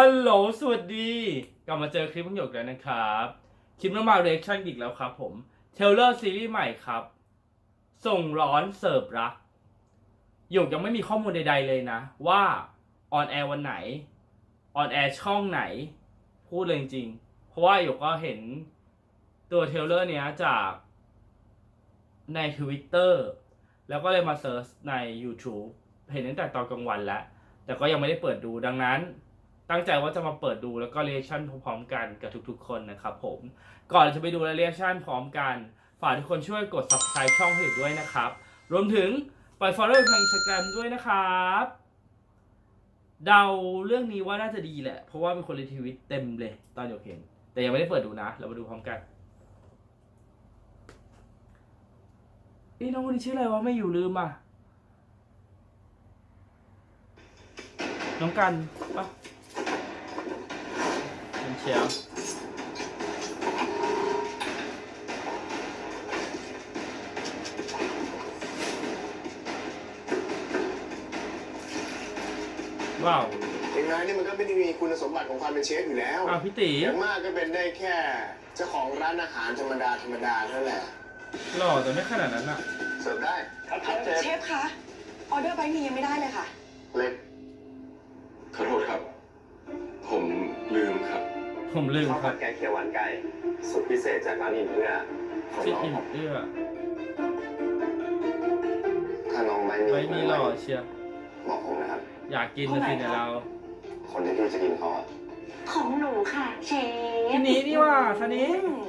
ฮัลโหล สวัสดี กลับมาเจอคลิปพังหยกแล้วนะครับ คลิปน้ำมาเรียกชั่นอีกแล้วครับผม เทเลอร์ซีรีส์ใหม่ครับ ส่งร้อนเสิร์ฟรักหยกยังไม่มีข้อมูลใดๆเลยนะ ว่าออนแอร์วันไหน ออนแอร์ช่องไหน พูดเลยจริง เพราะว่าหยกก็เห็นตัวเทเลอร์เนี้ยจากใน Twitter แล้วก็เลยมาเซิร์ชใน YouTube เห็นตั้งแต่ตอนกลางวันแล้ว แต่ก็ยังไม่ได้เปิดดูดังนั้น ตั้งใจว่าจะมาเปิดดูแล้วก็เรีแอคชั่นพร้อมๆกันกับทุกๆ คนนะครับผมก่อนจะไปดูเรีแอคชั่นพร้อมกัน ฝากทุกคนช่วยกด subscribe ช่องให้ด้วยนะครับ รวมถึงปล่อย follow ทาง Instagram ด้วยนะครับเดาเรื่องนี้ว่าน่าจะดีแหละ เพราะว่ามีคนรีทวิตเต็มเลย ตอนหยกเห็น แต่ยังไม่ได้เปิดดูนะ เรามาดูพร้อมกันอีน้องคนนี้ชื่ออะไรวะไม่อยู่ลืมอะน้องกันปะ เป็นเชียวว้าวยังไงนี่มันก็ไม่ได้มีคุณสมบัติของความเป็นเชฟอยู่แล้วอ้าวพี่ตีอย่างมากก็เป็นได้แค่เจ้าของร้านอาหารธรรมดาธรรมดาเท่านั้นแหละหล่อแต่ไม่ขนาดนั้นอะเสิร์ฟได้ครับครับเชฟเชฟคะออเดอร์ใบมียังไม่ได้เลยค่ะ เล็กขอโทษครับผมลืมครับ ผมลืมข้าวคผัรับดแกงเขียวหวานไก่สุดพิเศษจากร้านอิ่มเอื้อของพี่น้องอิ่มผมเอื้อถ้าน้องไม่มีไว้มีหล่อเชียวบอกผมนะครับ อยากกินนะสิเนี่ยเรา คนที่พี่จะกินเขาอะของหนูค่ะ เชฟทีนี้นี่ว่าทีนี้อืม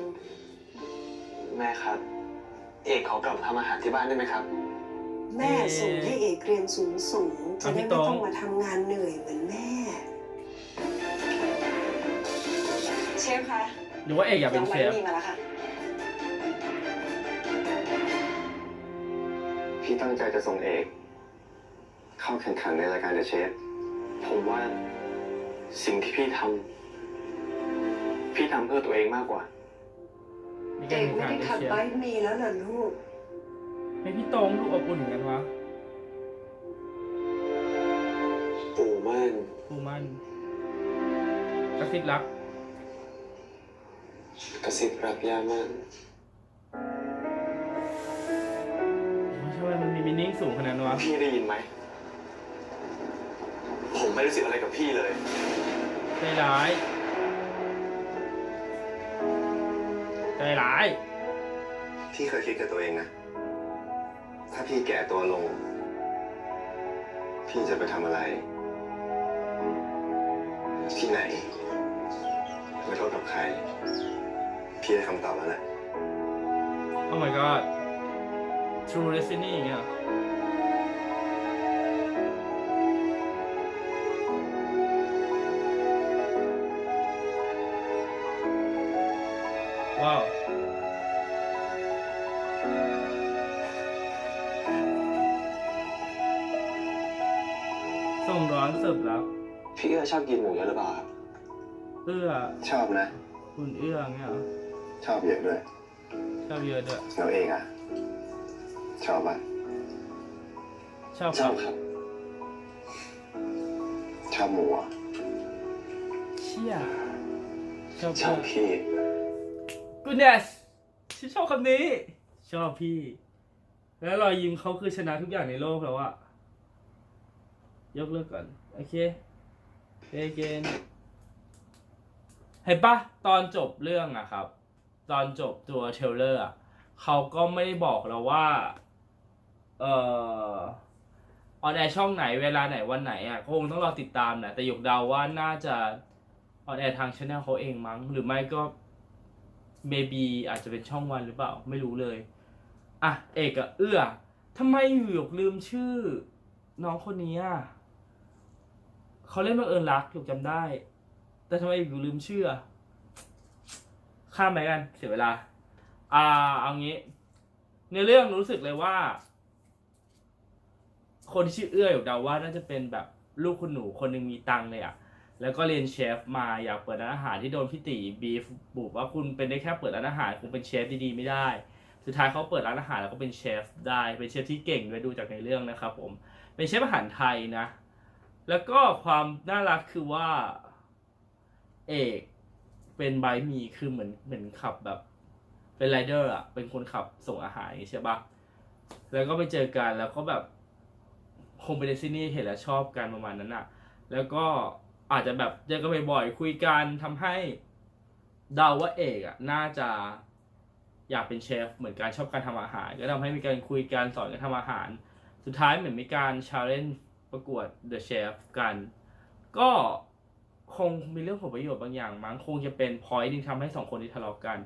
แม่ครับ เอกขอกลับทำอาหารที่บ้านได้ไหมครับ แม่ส่งให้เอกเรียนสูงสูงๆจะอะพี่ได้ตไม่องต้องมาทำงานเหนื่อยเหมือนแม่ ชฟคะหรือว่าเอกอยากเป็นใบเชฟ มีมาแล้วค่ะ พี่ตั้งใจจะส่งเอก เข้าแข่งขันในรายการเดอะเชฟผมว่าสิ่งที่พี่ทำพี่ทำเพื่อตัวเองมากกว่ามีเอการกแข่งไม่ขันได้เป็นขัดเชฟใบมีแล้วเหรอลูกให้พี่ตรงดูอบอุ่นเหมือนกันวะปู่ม่านปูมันกระซิบรัก กระซิบรักย่าม่านทำไมมันมีมินิ่งสูงขนาดนั้นวะ พี่ได้ยินไหม ผมไม่รู้สึกอะไรกับพี่เลย ใจร้าย ใจร้าย พี่เคยคิดกับตัวเองนะ ถ้าพี่แก่ตัวลง พี่จะไปทำอะไร ที่ไหน ไปโทษกับใคร พี่ได้คำตอบแล้วแหละโอ้ my god True Destiny อย่างเงี้ยเหรอว้าวส่งร้อนเสิร์ฟรับพี่เอื้อชอบกินหมูเยอะหรือเปล่าครับเอื้อชอบนะ คุณเอื้อเงี้ยเหรอ ชอบเยอะด้วยชอบเยอะด้วยแล้วเองอะ ชอบปะชอบชอบครับ ชอบหมูอะเชี่ยชอบชอบพี่กูเนสฉันชอบคำนี้ ชอบพี่ แล้วรอยยิ้มเขาคือชนะทุกอย่างในโลกแล้วอะยกเลิกก่อน โอเคเอเกนเห็นปะตอนจบเรื่องอะครับ ตอนจบตัวเทลเลอร์อะเขาก็ไม่ได้บอกเราว่า เอ่อออนแอร์ช่องไหนเวลาไหนวันไหนอะก็คงต้องรอติดตามนะแต่หยกเดาว่าน่าจะออนแอร์ทางช anel เขาเองมั้ง หรือไม่ก็ maybe อาจจะเป็นช่องวันหรือเปล่า ไม่รู้เลย อะ เอกกับเอื้อทำไมหยกลืมชื่อ น้องคนนี้อะเขาเล่นบังเอิญรักหยกจำได้ แต่ทำไมหยกลืมชื่ออะ ข้ามไปกันเสียเวลา อ่า เอางี้ ในเรื่องรู้สึกเลยว่า คนที่ชื่อเอื้อหยกเดาว่าน่าจะเป็นแบบลูกคุณหนูคนหนึ่งมีตังเลยอะ แล้วก็เรียนเชฟมาอยากเปิดร้านอาหารที่โดนพี่ตีบีฟบุกว่าคุณเป็นได้แค่เปิดร้านอาหารคงเป็นเชฟดีๆไม่ได้ สุดท้ายเขาเปิดร้านอาหารแล้วก็เป็นเชฟได้เป็นเชฟที่เก่งด้วยดูจากในเรื่องนะครับ ผม เป็นเชฟอาหารไทยนะ แล้วก็ความน่ารักคือว่า เอก เป็นไบมีคือเหมือนเหมือนขับแบบ เป็นไรเดอร์อะเป็นคนขับส่งอาหารใช่ปะแล้วก็ไปเจอกันแล้วก็แบบคงเป็นซินี่เห็นแล้วชอบกันประมาณนั้นอะแล้วก็อาจจะแบบเจอกันบ่อยๆคุยกันทำให้เดาว่าเอกอะน่าจะอยากเป็นเชฟเหมือนกันชอบการทำอาหาร ก็ทำให้มีการคุยกันสอนกันทำอาหาร สุดท้ายเหมือนมีการชาเลนจ์ประกวด The Chef กัน ก็ คงมีเรื่องผลประโยชน์บางอย่างมั้งคงจะเป็นพอยต์ที่ทำให้สองคนที่ทะเลาะกัน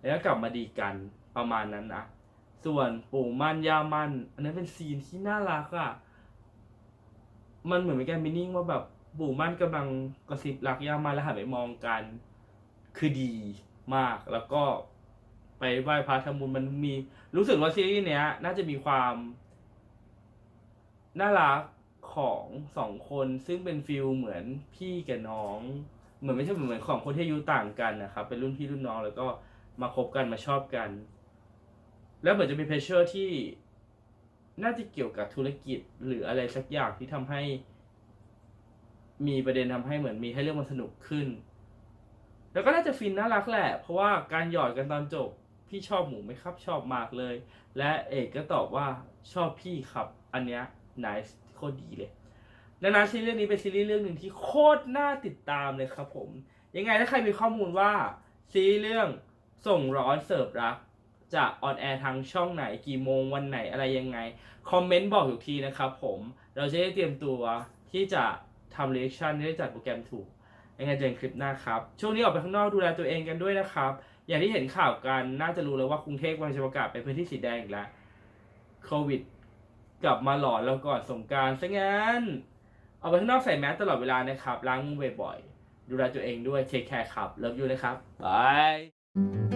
แล้วก็กลับมาดีกันประมาณนั้นนะส่วนปู่มั่นย่ามั่นอันนั้นเป็นซีนที่น่ารักอะ่ะมันเหมือนเป็นการมินิ่งว่าแบบปู่มั่นกำลังกระซิบรักย่ามั่นแล้วหันไปมองกัน คือดีมากแล้วก็ไปไหว้พระทำบุญมันมีรู้สึกว่าซีรีส์เนี้ย น่าจะมีความน่ารัก ของสองคนซึ่งเป็นฟิลเหมือนพี่กับน้อง เหมือนไม่ใช่เหมือนของคนที่อายุต่างกันนะครับเป็นรุ่นพี่รุ่นน้องแล้วก็มาคบกันมาชอบกัน แล้วเหมือนจะมีเพรสเชอร์ที่น่าจะเกี่ยวกับธุรกิจหรืออะไรสักอย่างที่ทำให้ มีประเด็นทำให้เหมือนมีให้เรื่องมันสนุกขึ้น แล้วก็น่าจะฟินน่ารักแหละ เพราะว่าการหยอดกันตอนจบพี่ชอบหมูไหมครับชอบมากเลย และเอกก็ตอบว่าชอบพี่ครับ อันเนี้ย nice คตรดีเลยดังนั้นซีรีส์เรื่องนี้เป็นซีรีส์เรื่องหนึ่งที่โคตรน่าติดตามเลยครับผม ยังไงถ้าใครมีข้อมูลว่าซีรีส์เรื่องส่งร้อนเสิร์ฟรักจะออนแอร์ทางช่องไหนกี่โมงวันไหนอะไรยังไง คอมเมนต์บอกอยู่ทีนะครับผม เราจะได้เตรียมตัวที่จะทำเรีแอคชั่นได้จัดโปรแกรมถูก ยังไงเจอกันคลิปหน้าครับ ช่วงนี้ออกไปข้างนอกดูแลตัวเองกันด้วยนะครับ อย่างที่เห็นข่าวกันน่าจะรู้แล้วว่ากรุงเทพกำลังจะประกาศเป็นพื้นที่สีแดงอีกแล้วโควิด กลับมาหลอนเราก่อนสงการซะงั้น เอาไปข้างนอกใส่แมสตลอดเวลานะครับ ล้างมือบ่อยๆ ดูแลตัวเองด้วยเทคแคร์ครับ เลิฟยูนะครับบาย